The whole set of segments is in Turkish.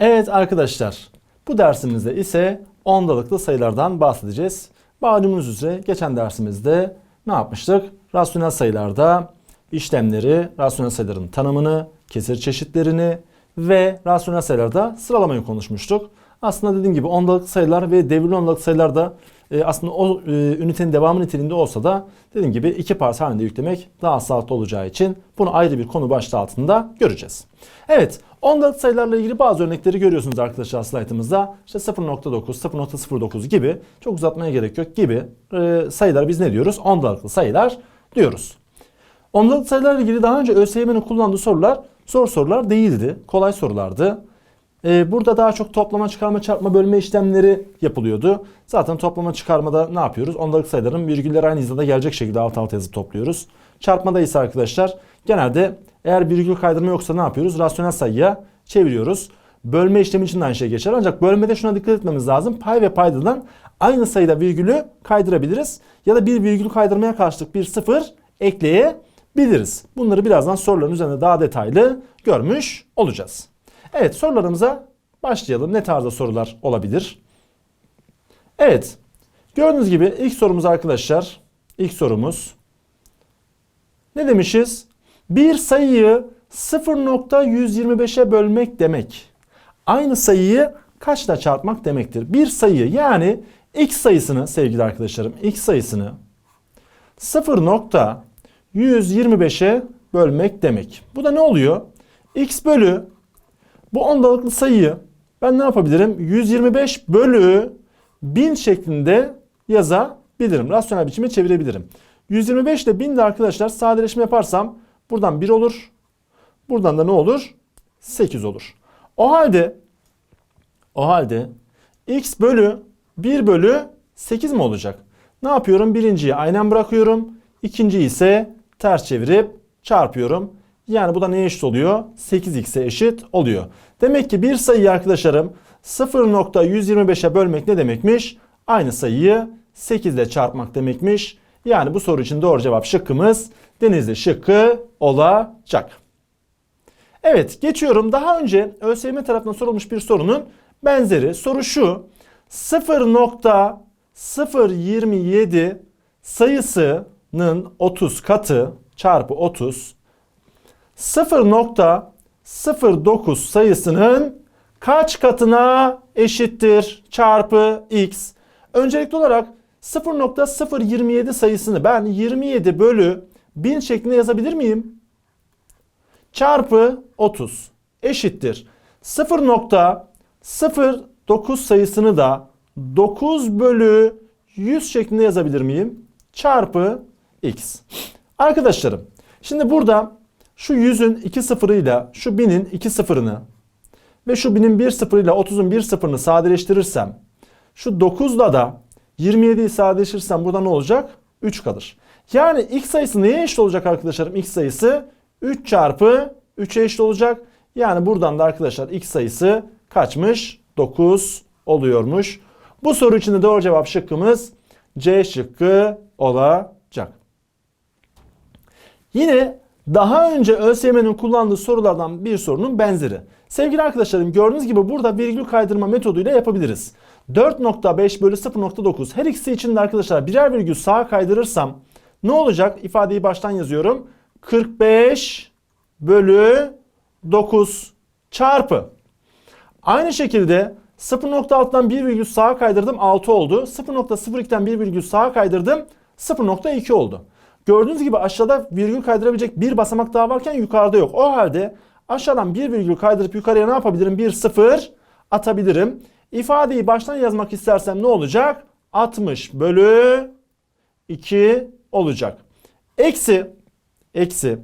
Evet arkadaşlar, bu dersimizde ise ondalıklı sayılardan bahsedeceğiz. Malumunuz üzere geçen dersimizde ne yapmıştık? Rasyonel sayılarda işlemleri, rasyonel sayıların tanımını, kesir çeşitlerini ve rasyonel sayılarda sıralamayı konuşmuştuk. Aslında dediğim gibi ondalıklı sayılar ve devirli ondalıklı sayılar da e, aslında o e, ünitenin devamı niteliğinde olsa da dediğim gibi iki parça halinde yüklemek daha sağlıklı olacağı için bunu ayrı bir konu başlığı altında göreceğiz. Evet, ondalıklı sayılarla ilgili bazı örnekleri görüyorsunuz arkadaşlar slaytımızda. İşte 0.9, 0.09 gibi çok uzatmaya gerek yok gibi e, sayılar biz ne diyoruz? Ondalıklı sayılar diyoruz. Ondalıklı sayılarla ilgili daha önce ÖSYM'nin kullandığı sorular zor sorular değildi. Kolay sorulardı. Ee, burada daha çok toplama, çıkarma, çarpma, bölme işlemleri yapılıyordu. Zaten toplama, çıkarmada ne yapıyoruz? Ondalık sayıların virgüller aynı hizada gelecek şekilde alt alta yazıp topluyoruz. Çarpmada ise arkadaşlar genelde eğer virgül kaydırma yoksa ne yapıyoruz? Rasyonel sayıya çeviriyoruz. Bölme işlemi için de aynı şey geçer. Ancak bölmede şuna dikkat etmemiz lazım. Pay ve paydadan aynı sayıda virgülü kaydırabiliriz. Ya da bir virgül kaydırmaya karşılık bir sıfır ekleyebiliriz. Bunları birazdan soruların üzerinde daha detaylı görmüş olacağız. Evet sorularımıza başlayalım. Ne tarzda sorular olabilir? Evet. Gördüğünüz gibi ilk sorumuz arkadaşlar. İlk sorumuz. Ne demişiz? Bir sayıyı 0.125'e bölmek demek. Aynı sayıyı kaçla çarpmak demektir. Bir sayı yani x sayısını sevgili arkadaşlarım x sayısını 0.125'e bölmek demek. Bu da ne oluyor? x bölü bu ondalıklı sayıyı ben ne yapabilirim? 125 bölü 1000 şeklinde yazabilirim. Rasyonel biçime çevirebilirim. 125 ile 1000 de arkadaşlar sadeleşme yaparsam buradan 1 olur. Buradan da ne olur? 8 olur. O halde o halde x bölü 1 bölü 8 mi olacak? Ne yapıyorum? Birinciyi aynen bırakıyorum. İkinciyi ise ters çevirip çarpıyorum. Yani bu da neye eşit oluyor? 8x'e eşit oluyor. Demek ki bir sayıyı arkadaşlarım 0.125'e bölmek ne demekmiş? Aynı sayıyı 8 ile çarpmak demekmiş. Yani bu soru için doğru cevap şıkkımız Denizli şıkkı olacak. Evet geçiyorum. Daha önce ÖSYM tarafından sorulmuş bir sorunun benzeri. Soru şu. 0.027 sayısının 30 katı çarpı 30 0.09 sayısının kaç katına eşittir çarpı x. Öncelikli olarak 0.027 sayısını ben 27 bölü 1000 şeklinde yazabilir miyim? Çarpı 30 eşittir. 0.09 sayısını da 9 bölü 100 şeklinde yazabilir miyim? Çarpı x. Arkadaşlarım şimdi burada şu 100'ün 2 sıfırıyla şu 1000'in 2 sıfırını ve şu 1000'in 1 sıfırıyla 30'un 1 sıfırını sadeleştirirsem şu 9'la da 27'yi sadeleştirirsem burada ne olacak? 3 kalır. Yani x sayısı neye eşit olacak arkadaşlarım? x sayısı 3 çarpı 3'e eşit olacak. Yani buradan da arkadaşlar x sayısı kaçmış? 9 oluyormuş. Bu soru için de doğru cevap şıkkımız C şıkkı olacak. Yine daha önce ÖSYM'nin kullandığı sorulardan bir sorunun benzeri. Sevgili arkadaşlarım gördüğünüz gibi burada virgül kaydırma metoduyla yapabiliriz. 4.5 bölü 0.9 her ikisi için de arkadaşlar birer virgül sağa kaydırırsam ne olacak? İfadeyi baştan yazıyorum. 45 bölü 9 çarpı. Aynı şekilde 0.6'dan 1 virgül sağa kaydırdım 6 oldu. 0.02'den 1 virgül sağa kaydırdım 0.2 oldu. Gördüğünüz gibi aşağıda virgül kaydırabilecek bir basamak daha varken yukarıda yok. O halde aşağıdan bir virgül kaydırıp yukarıya ne yapabilirim? Bir sıfır atabilirim. İfadeyi baştan yazmak istersem ne olacak? 60 bölü 2 olacak. Eksi, eksi.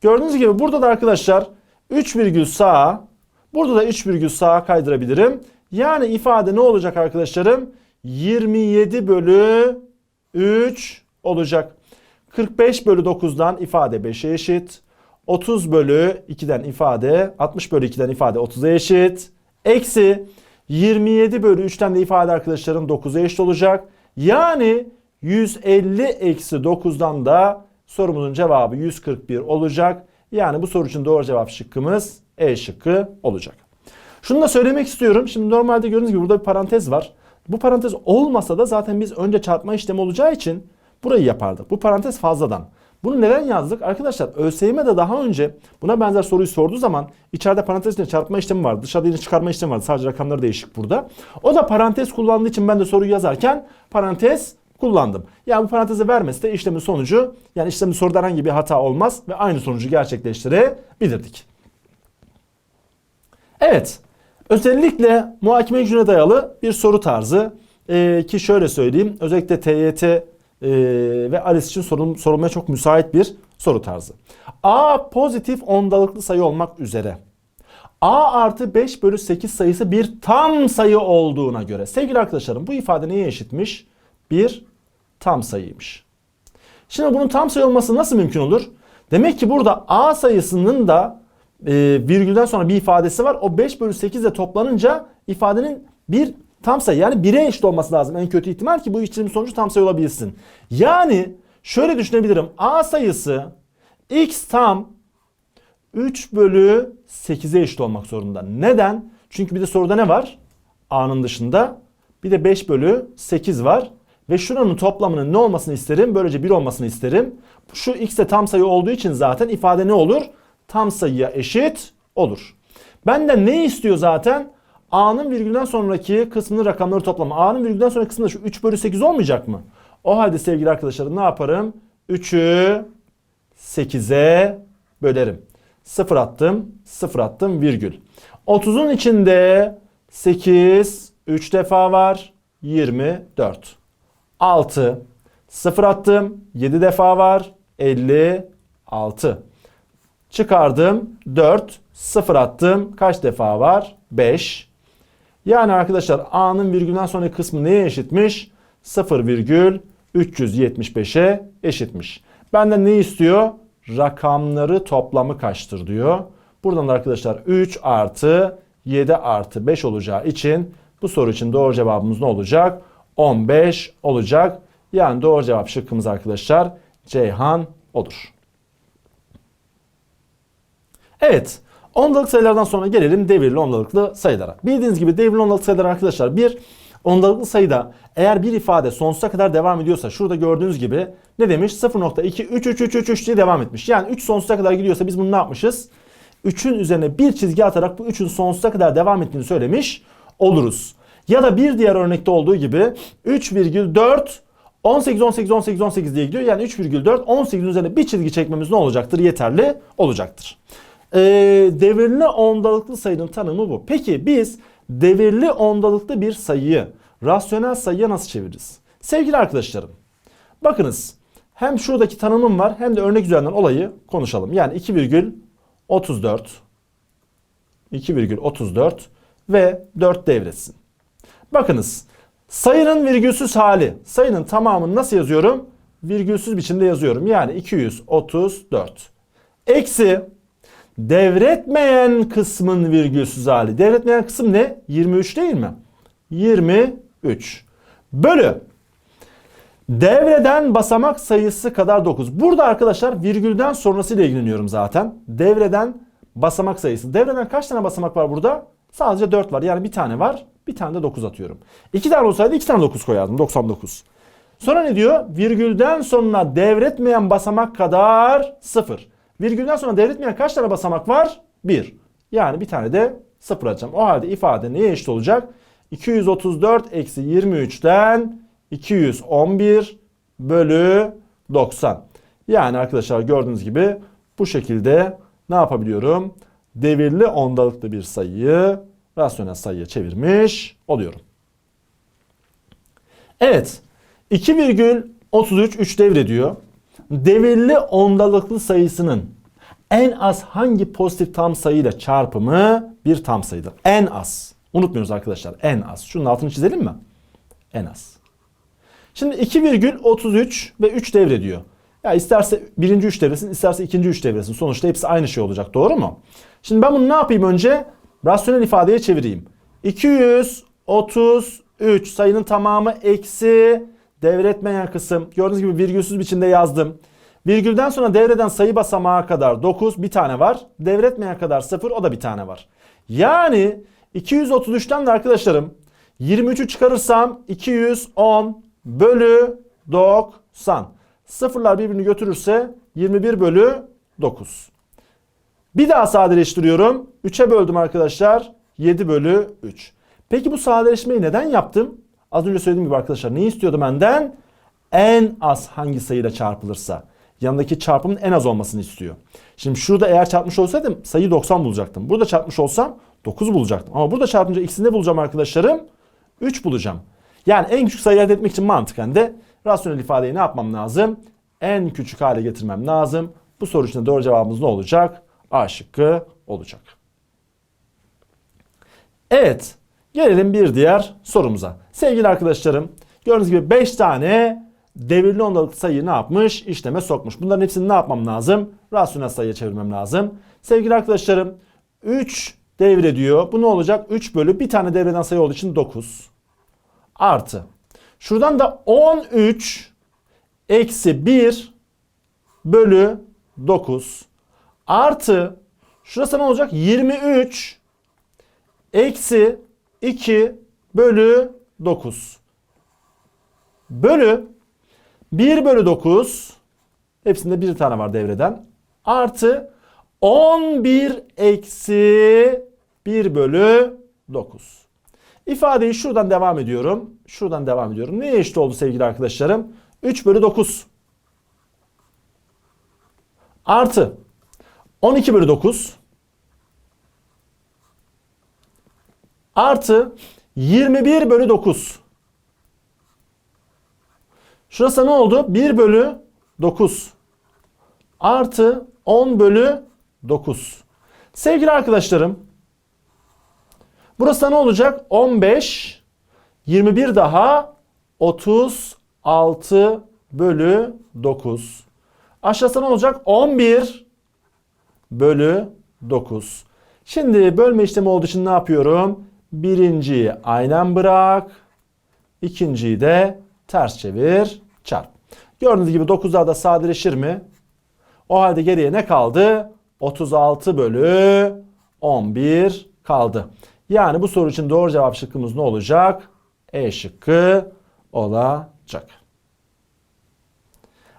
Gördüğünüz gibi burada da arkadaşlar 3 virgül sağa, burada da 3 virgül sağa kaydırabilirim. Yani ifade ne olacak arkadaşlarım? 27 bölü 3 olacak. 45 bölü 9'dan ifade 5'e eşit. 30 bölü 2'den ifade 60 bölü 2'den ifade 30'a eşit. Eksi 27 bölü 3'ten de ifade arkadaşlarım 9'a eşit olacak. Yani 150 eksi 9'dan da sorumuzun cevabı 141 olacak. Yani bu soru için doğru cevap şıkkımız E şıkkı olacak. Şunu da söylemek istiyorum. Şimdi normalde gördüğünüz gibi burada bir parantez var. Bu parantez olmasa da zaten biz önce çarpma işlemi olacağı için burayı yapardık. Bu parantez fazladan. Bunu neden yazdık? Arkadaşlar ÖSYM de daha önce buna benzer soruyu sorduğu zaman içeride parantez içinde çarpma işlemi vardı. Dışarıda yine çıkarma işlemi vardı. Sadece rakamları değişik burada. O da parantez kullandığı için ben de soruyu yazarken parantez kullandım. Yani bu parantezi vermesi de işlemin sonucu yani işlemin soruda herhangi bir hata olmaz ve aynı sonucu gerçekleştirebilirdik. Evet. Özellikle muhakeme gücüne dayalı bir soru tarzı Ee, ki şöyle söyleyeyim özellikle TYT e, ve ALES için sorul- sorulmaya çok müsait bir soru tarzı. A pozitif ondalıklı sayı olmak üzere A artı 5 bölü 8 sayısı bir tam sayı olduğuna göre sevgili arkadaşlarım bu ifade neye eşitmiş? Bir tam sayıymış. Şimdi bunun tam sayı olması nasıl mümkün olur? Demek ki burada A sayısının da e, virgülden sonra bir ifadesi var. O 5 bölü 8 ile toplanınca ifadenin bir tam sayı yani 1'e eşit olması lazım en kötü ihtimal ki bu işlemin sonucu tam sayı olabilsin. Yani şöyle düşünebilirim. A sayısı x tam 3 bölü 8'e eşit olmak zorunda. Neden? Çünkü bir de soruda ne var? A'nın dışında bir de 5 bölü 8 var. Ve şuranın toplamının ne olmasını isterim? Böylece 1 olmasını isterim. Şu x de tam sayı olduğu için zaten ifade ne olur? Tam sayıya eşit olur. Benden ne istiyor zaten? A'nın virgülden sonraki kısmının rakamları toplama. A'nın virgülden sonraki kısmında şu 3 bölü 8 olmayacak mı? O halde sevgili arkadaşlarım ne yaparım? 3'ü 8'e bölerim. 0 attım, 0 attım virgül. 30'un içinde 8 3 defa var. 24. 6 0 attım. 7 defa var. 56. Çıkardım. 4 0 attım. Kaç defa var? 5. Yani arkadaşlar A'nın virgülden sonraki kısmı neye eşitmiş? 0,375'e eşitmiş. Benden ne istiyor? Rakamları toplamı kaçtır diyor. Buradan da arkadaşlar 3 artı 7 artı 5 olacağı için bu soru için doğru cevabımız ne olacak? 15 olacak. Yani doğru cevap şıkkımız arkadaşlar Ceyhan olur. Evet. Ondalık sayılardan sonra gelelim devirli ondalıklı sayılara. Bildiğiniz gibi devirli ondalıklı sayılar arkadaşlar bir ondalıklı sayıda eğer bir ifade sonsuza kadar devam ediyorsa şurada gördüğünüz gibi ne demiş? 0.23333 diye devam etmiş. Yani 3 sonsuza kadar gidiyorsa biz bunu ne yapmışız? 3'ün üzerine bir çizgi atarak bu 3'ün sonsuza kadar devam ettiğini söylemiş oluruz. Ya da bir diğer örnekte olduğu gibi 3,4 18 18 18 18 diye gidiyor. Yani 3,4 18'in üzerine bir çizgi çekmemiz ne olacaktır? Yeterli olacaktır. Ee, devirli ondalıklı sayının tanımı bu. Peki biz devirli ondalıklı bir sayıyı rasyonel sayıya nasıl çeviririz? Sevgili arkadaşlarım bakınız hem şuradaki tanımım var hem de örnek üzerinden olayı konuşalım. Yani 2,34 2,34 ve 4 devretsin. Bakınız sayının virgülsüz hali. Sayının tamamını nasıl yazıyorum? Virgülsüz biçimde yazıyorum. Yani 234. Eksi devretmeyen kısmın virgülsüz hali. Devretmeyen kısım ne? 23 değil mi? 23. Bölü. Devreden basamak sayısı kadar 9. Burada arkadaşlar virgülden sonrasıyla ilgileniyorum zaten. Devreden basamak sayısı. Devreden kaç tane basamak var burada? Sadece 4 var. Yani bir tane var. Bir tane de 9 atıyorum. 2 tane olsaydı 2 tane 9 koyardım. 99. Sonra ne diyor? Virgülden sonra devretmeyen basamak kadar 0. Virgülden sonra devretmeyen kaç tane basamak var? 1. Yani bir tane de 0 atacağım. O halde ifade neye eşit olacak? 234 eksi 23'ten 211 bölü 90. Yani arkadaşlar gördüğünüz gibi bu şekilde ne yapabiliyorum? Devirli ondalıklı bir sayıyı rasyonel sayıya çevirmiş oluyorum. Evet. 2,33 3 devrediyor. Devirli ondalıklı sayısının en az hangi pozitif tam sayıyla çarpımı bir tam sayıdır. En az. Unutmuyoruz arkadaşlar. En az. Şunun altını çizelim mi? En az. Şimdi 2,33 ve 3 devrediyor. Ya isterse birinci 3 devresin, isterse ikinci 3 devresin. Sonuçta hepsi aynı şey olacak. Doğru mu? Şimdi ben bunu ne yapayım önce? Rasyonel ifadeye çevireyim. 233 sayının tamamı eksi devretmeyen kısım. Gördüğünüz gibi virgülsüz biçimde yazdım. Virgülden sonra devreden sayı basamağı kadar 9 bir tane var. Devretmeyen kadar 0 o da bir tane var. Yani 233'ten de arkadaşlarım 23'ü çıkarırsam 210 bölü 90. Sıfırlar birbirini götürürse 21 bölü 9. Bir daha sadeleştiriyorum. 3'e böldüm arkadaşlar. 7 bölü 3. Peki bu sadeleşmeyi neden yaptım? Az önce söylediğim gibi arkadaşlar ne istiyordu benden? En az hangi sayıyla çarpılırsa. Yanındaki çarpımın en az olmasını istiyor. Şimdi şurada eğer çarpmış olsaydım sayıyı 90 bulacaktım. Burada çarpmış olsam 9 bulacaktım. Ama burada çarpınca ikisini ne bulacağım arkadaşlarım? 3 bulacağım. Yani en küçük sayı elde etmek için mantıken de rasyonel ifadeyi ne yapmam lazım? En küçük hale getirmem lazım. Bu soru için doğru cevabımız ne olacak? A şıkkı olacak. Evet. Gelelim bir diğer sorumuza. Sevgili arkadaşlarım gördüğünüz gibi 5 tane devirli ondalık sayıyı ne yapmış? İşleme sokmuş. Bunların hepsini ne yapmam lazım? Rasyonel sayıya çevirmem lazım. Sevgili arkadaşlarım 3 devre diyor. Bu ne olacak? 3 bölü bir tane devreden sayı olduğu için 9. Artı. Şuradan da 13 eksi 1 bölü 9 artı şurası ne olacak? 23 eksi 2 bölü 9 bölü 1 bölü 9 hepsinde bir tane var devreden artı 11 eksi 1 bölü 9 İfadeyi şuradan devam ediyorum. Şuradan devam ediyorum. Neye eşit oldu sevgili arkadaşlarım? 3 bölü 9 artı 12 bölü 9 artı 21 bölü 9. Şurası ne oldu? 1 bölü 9 artı 10 bölü 9. Sevgili arkadaşlarım burası ne olacak? 15 21 daha 36 bölü 9. Aşağısı ne olacak? 11 bölü 9. Şimdi bölme işlemi olduğu için ne yapıyorum? Birinciyi aynen bırak. ikinciyi de ters çevir çarp. Gördüğünüz gibi 9'lar da sadeleşir mi? O halde geriye ne kaldı? 36 bölü 11 kaldı. Yani bu soru için doğru cevap şıkkımız ne olacak? E şıkkı olacak.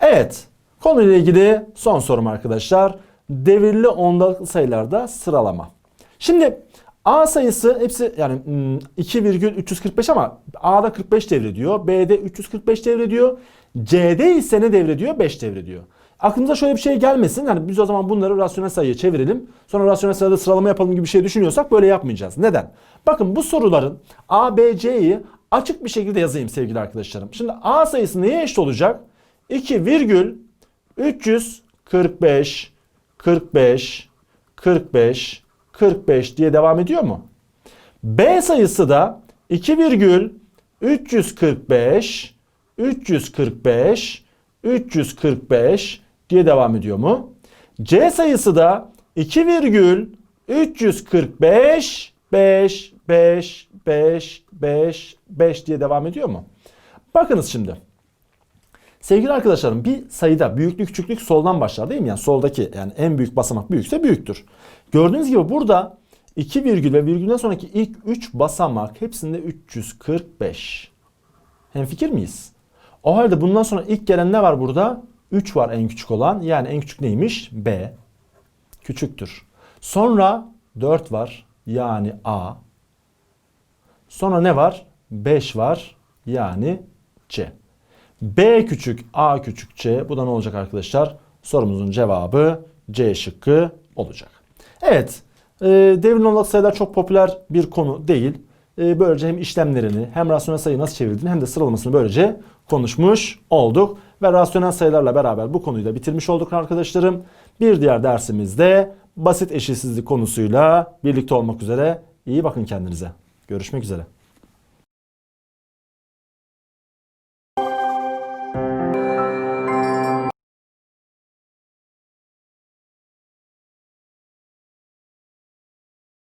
Evet. Konuyla ilgili son sorum arkadaşlar. Devirli ondalıklı sayılarda sıralama. Şimdi A sayısı hepsi yani hmm, 2,345 ama A'da 45 devrediyor. B'de 345 devrediyor. C'de ise ne devrediyor? 5 devrediyor. Aklımıza şöyle bir şey gelmesin. Yani biz o zaman bunları rasyonel sayıya çevirelim. Sonra rasyonel sayıda sıralama yapalım gibi bir şey düşünüyorsak böyle yapmayacağız. Neden? Bakın bu soruların A, B, C'yi açık bir şekilde yazayım sevgili arkadaşlarım. Şimdi A sayısı neye eşit olacak? 2 virgül 345 45 45 45 diye devam ediyor mu? B sayısı da 2 virgül 345 345 345 diye devam ediyor mu? C sayısı da 2 virgül 345 5 5 5 5 5 diye devam ediyor mu? Bakınız şimdi. Sevgili arkadaşlarım bir sayıda büyüklük küçüklük soldan başlar değil mi? Yani soldaki yani en büyük basamak büyükse büyüktür. Gördüğünüz gibi burada 2 virgül ve virgülden sonraki ilk 3 basamak hepsinde 345. Hemfikir miyiz? O halde bundan sonra ilk gelen ne var burada? 3 var en küçük olan. Yani en küçük neymiş? B. Küçüktür. Sonra 4 var. Yani A. Sonra ne var? 5 var. Yani C. B küçük, A küçük, C. Bu da ne olacak arkadaşlar? Sorumuzun cevabı C şıkkı olacak. Evet, e, devrin ondalık sayılar çok popüler bir konu değil. E, böylece hem işlemlerini hem rasyonel sayıyı nasıl çevirdiğini hem de sıralamasını böylece konuşmuş olduk. Ve rasyonel sayılarla beraber bu konuyu da bitirmiş olduk arkadaşlarım. Bir diğer dersimizde basit eşitsizlik konusuyla birlikte olmak üzere. İyi bakın kendinize. Görüşmek üzere.